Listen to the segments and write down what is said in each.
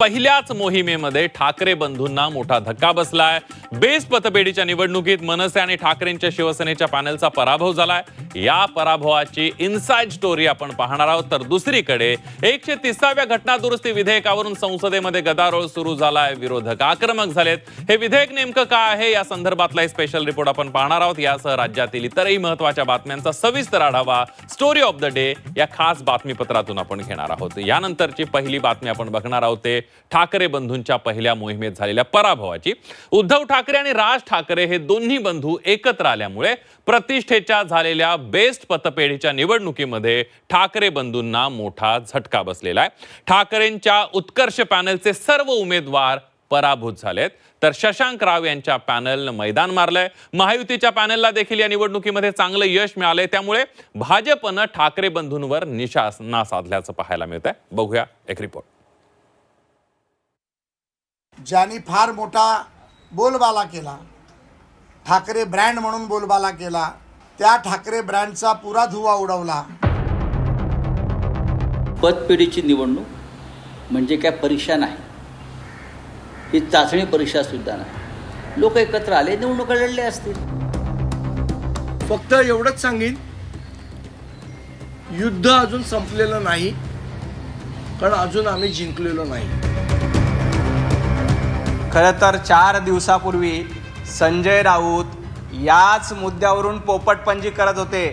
पहिल्याच मोहिमेमध्ये ठाकरे बंधूंना मोठा धक्का बसलाय. बेस्ट पतपेढीच्या निवडणुकीत मनसे आणि ठाकरेंच्या शिवसेनेच्या पॅनलचा पराभव झालाय. या पराभवाची इनसाइड स्टोरी आपण पाहणार आहोत. तर दुसरीकडे एकशे तिसाव्या घटना दुरुस्ती विधेयकावरून संसदेमध्ये गदारोळ सुरू झालाय. विरोधक आक्रमक झालेत. हे विधेयक नेमकं काय आहे? या संदर्भातला स्पेशल रिपोर्ट आपण पाहणार आहोत. यासह राज्यातील इतरही महत्त्वाच्या बातम्यांचा सविस्तर आढावा स्टोरी ऑफ द डे या खास बातमीपत्रातून आपण घेणार आहोत. यानंतरची पहिली बातमी आपण बघणार आहोत ते ठाकरे बंधूंच्या पहिल्या मोहिमेत झालेल्या पराभवाची उद्धव ठाकरे आणि राज ठाकरे हे दोन्ही बंधू एकत्र आल्यामुळे प्रतिष्ठेच्या झालेल्या बेस्ट पतपेढीच्या निवडणुकीमध्ये ठाकरे बंधूंना मोठा झटका बसलेला आहे. ठाकरेंच्या उत्कर्ष पॅनलचे सर्व उमेदवार पराभूत झालेत. तर शशांक राव यांच्या पॅनलनं मैदान मारलंय. महायुतीच्या पॅनलला देखील या निवडणुकीमध्ये चांगलं यश मिळालंय. त्यामुळे भाजपनं ठाकरे बंधूंवर निशासना साधल्याचं पाहायला मिळत आहे बघूया एक रिपोर्ट ज्यांनी फार मोठा बोलबाला केला ठाकरे ब्रँड म्हणून बोलबाला केला त्या ठाकरे ब्रँडचा पुरा धुवा उडवला. पतपेढीची निवडणूक म्हणजे काय परीक्षा नाही. ही चाचणी परीक्षा सुद्धा नाही. लोक एकत्र आले निवडणुका लढले असतील. फक्त एवढंच सांगेन युद्ध अजून संपलेलं नाही कारण अजून आम्ही जिंकलेलो नाही. खरं तर चार दिवसापूर्वी संजय राऊत याच मुद्द्यावरून पोपटपंजी करत होते.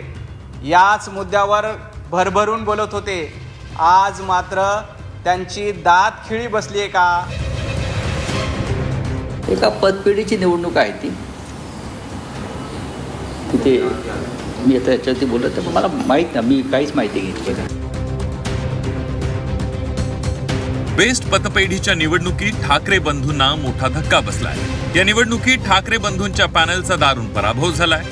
याच मुद्द्यावर भरभरून बोलत होते. आज मात्र त्यांची दात खिळी बसली आहे का? एका पदपिढीची निवडणूक आहे ती. तिथे मी आता याच्यावरती बोलत मला माहीत ना मी काहीच माहिती घेतली बेस्ट पतपेढीच्या निवडणुकीत ठाकरे बंधूंना मोठा धक्का बसलाय. या निवडणुकीत ठाकरे बंधूंच्या पॅनलचा दारुण पराभव झालाय.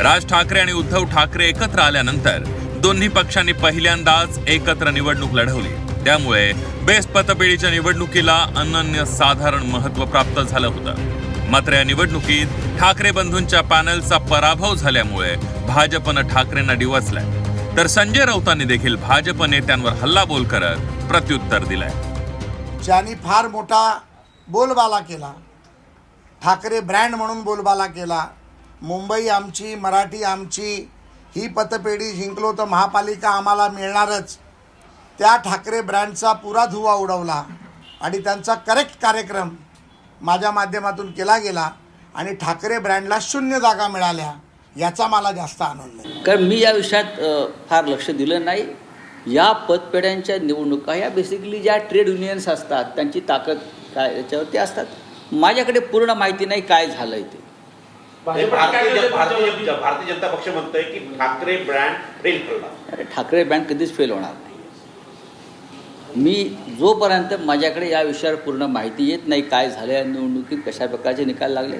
राज ठाकरे आणि उद्धव ठाकरे एकत्र आल्यानंतर दोन्ही पक्षांनी पहिल्यांदाच एकत्र निवडणूक लढवली. त्यामुळे बेस्ट पतपेढीच्या निवडणुकीला अनन्य साधारण महत्त्व प्राप्त झालं होतं. मात्र या निवडणुकीत ठाकरे बंधूंच्या पॅनलचा पराभव झाल्यामुळे भाजपनं ठाकरेंना डिवचलाय. तर संजय राऊतांनी देखील भाजप नेत्यांवर हल्लाबोल करत प्रत्युत्तर दिलंय. ज्यांनी फार मोठा बोलबाला केला ठाकरे ब्रँड म्हणून बोलबाला केला मुंबई आमची मराठी आमची ही पतपेढी जिंकलो तर महापालिका आम्हाला मिळणारच. त्या ठाकरे ब्रँडचा पुरा धुवा उडवला आणि त्यांचा करेक्ट कार्यक्रम माझ्या माध्यमातून केला गेला आणि ठाकरे ब्रँडला शून्य जागा मिळाल्या याचा मला जास्त आनंद आहे. कारण मी या विषयात फार लक्ष दिलं नाही. या पतपेढ्यांच्या निवडणुका या बेसिकली ज्या ट्रेड युनियन्स असतात त्यांची ताकद काय याच्यावरती असतात. माझ्याकडे पूर्ण माहिती नाही काय झालं ते. हे भारतीय जन- भारतीय जन- भारतीय जनता पक्ष म्हणतोय की ठाकरे ब्रँड फेल अरे ठाकरे बँक कधीच फेल होणार नाही. मी जोपर्यंत माझ्याकडे या विषयावर पूर्ण माहिती येत नाही काय झालं या निवडणुकीत कशा प्रकारचे निकाल लागले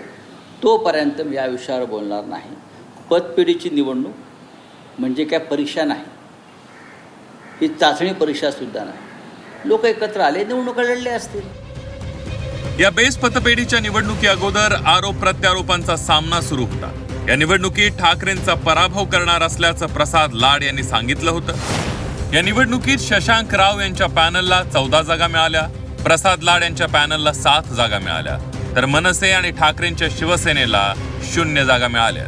तोपर्यंत मी या विषयावर बोलणार नाही. पतपेढीची निवडणूक म्हणजे काय परीक्षा नाही. ही चाचणी परीक्षा सुद्धा नाही. लोक एकत्र आले निवडणुका लढले असतील. या बेस पतपेढीच्या निवडणुकी अगोदर आरोप प्रत्यारोपांचा सामना सुरू होता. या निवडणुकीत ठाकरेंचा पराभव करणार असल्याचं प्रसाद लाड यांनी सांगितलं होतं. या निवडणुकीत शशांक राव यांच्या पॅनलला चौदा जागा मिळाल्या प्रसाद लाड यांच्या पॅनलला सात जागा मिळाल्या. तर मनसे आणि ठाकरेंच्या शिवसेनेला शून्य जागा मिळाल्या.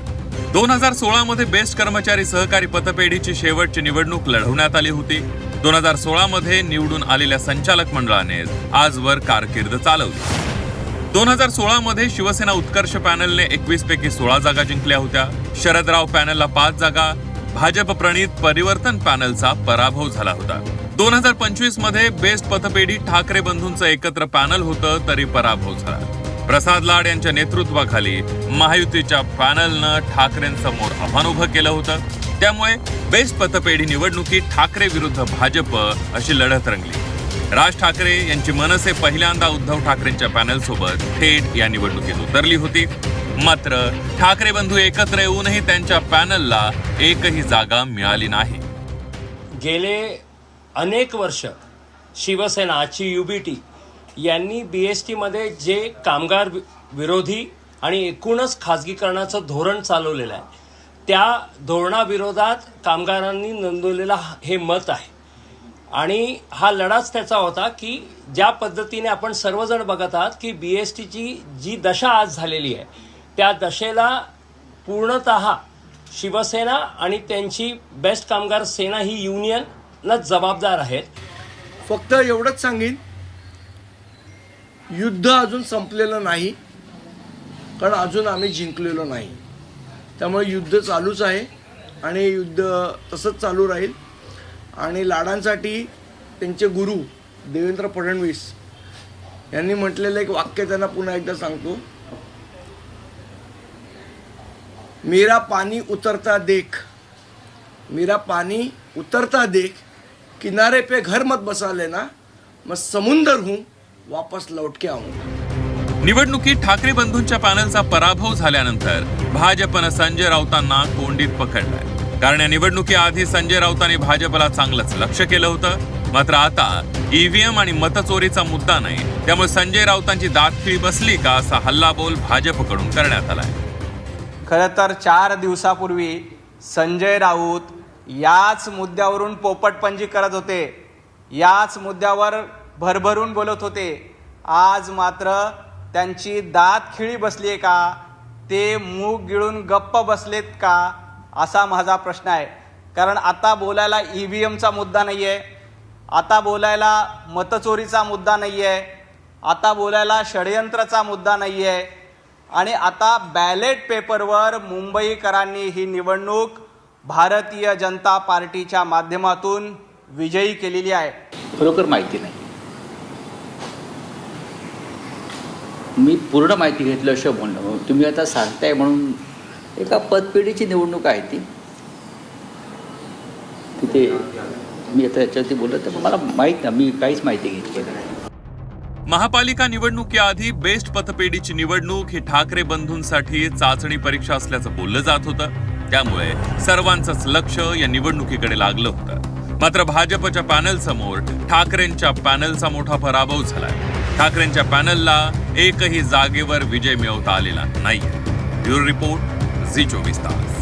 दोन हजार सोळा मध्ये बेस्ट कर्मचारी सहकारी पतपेढीची शेवटची निवडणूक लढवण्यात आली होती. दोन हजार सोळामध्ये निवडून आलेल्या संचालक मंडळाने आजवर कारकीर्द चालवली. दोन हजार सोळामध्ये शिवसेना उत्कर्ष पॅनलने एकवीस पैकी सोळा जागा जिंकल्या होत्या. शरदराव पॅनलला पाच जागा भाजप प्रणित परिवर्तन पॅनलचा पराभव झाला होता. दोन हजार पंचवीसमध्ये बेस्ट पतपेढी ठाकरे बंधूंचं एकत्र पॅनल होतं तरी पराभव झाला. प्रसाद लाड यांच्या नेतृत्वाखाली महायुतीच्या पॅनलनं ठाकरेंसमोर आव्हान उभं केलं होतं. त्यामुळे बेस्ट पतपेढी निवडणुकीत ठाकरे विरुद्ध भाजप अशी लढत रंगली. राज ठाकरे यांची मनसे पहिल्यांदा उद्धव ठाकरेंच्या पॅनल सोबत थेट या निवडणुकीत उतरली होती. मात्र ठाकरे बंधू एकत्र येऊनही त्यांच्या पॅनलला एकही जागा मिळाली नाही. गेले अनेक वर्ष शिवसेना आजची यू बी टी यांनी बी एस टीमध्ये जे कामगार वि- विरोधी आणि एकूणच खाजगीकरणाचं धोरण चालवलेलं आहे त्या धोरणाविरोधात कामगारांनी नोंदवलेलं हे मत आहे. आणि हा लढाच त्याचा होता की ज्या पद्धतीने आपण सर्वजण बघत आहात की बी एस टीची जी दशा आज झालेली आहे त्या दशेला पूर्णत शिवसेना आणि त्यांची बेस्ट कामगार सेना ही युनियनच जबाबदार आहेत. फक्त एवढंच सांगेन युद्ध अजून संपलेलं नाही कारण अजून आम्ही जिंकलेलो नाही. त्यामुळे युद्ध चालूच आहे आणि युद्ध तसंच चालू राहील. आणि लाडांसाठी त्यांचे गुरु देवेंद्र फडणवीस यांनी म्हटलेलं एक वाक्य त्यांना पुन्हा एकदा सांगतो. मेरा पाणी उतरता देख मेरा पाणी उतरता देख किनारे पे घर मत बसा लेना मैं समुंदर हूँ वापस लौट के आऊंगा निवडणुकीत ठाकरे बंधूंच्या पॅनलचा पराभव झाल्यानंतर भाजपनं संजय राऊतांना कोंडीत पकडलंय. कारण या निवडणुकीआधी संजय राऊतांनी भाजपला चांगलंच लक्ष केलं होतं. मात्र आता ईव्हीएम आणि मतचोरीचा मुद्दा नाही त्यामुळे संजय राऊतांची दातखिळी बसली का असा हल्लाबोल भाजपकडून करण्यात आलाय. खरं तर चार दिवसापूर्वी संजय राऊत याच मुद्द्यावरून पोपटपंजी करत होते. याच मुद्द्यावर भरभरून बोलत होते. आज मात्र त्यांची दात खिळी बसली आहे का? ते मूग गिळून गप्प बसलेत का? असा माझा प्रश्न आहे. कारण आता बोलायला ई व्ही एमचा मुद्दा नाही आहे आता बोलायला मतचोरीचा मुद्दा नाही आहे आता बोलायला षडयंत्राचा मुद्दा नाही आहे आणि आता बॅलेट पेपरवर मुंबईकरांनी ही निवडणूक भारतीय जनता पार्टीच्या माध्यमातून विजयी केलेली आहे. खरोखर माहिती नाही. मी पूर्ण माहिती घेतल्याशिवाय बोलणं. तुम्ही आता सांगताय म्हणून एका पदपेढीची निवडणूक आहे ती. तिथे मी आता याच्यावरती बोलत आहे मला माहीत नाही मी काहीच माहिती घेतली नाही. महापालिका निवडणुकीआधी बेस्ट पतपेढीची निवडणूक ही ठाकरे बंधूंसाठी चाचणी परीक्षा असल्याचं बोललं जात होतं. त्यामुळे सर्वांचंच लक्ष या निवडणुकीकडे लागलं होतं. मात्र भाजपच्या पॅनल समोर ठाकरेंच्या पॅनलचा मोठा पराभव झालाय. ठाकरेंच्या पॅनलला एकही जागेवर विजय मिळवता आलेला नाही ब्युरो रिपोर्ट झी चोवीस तास.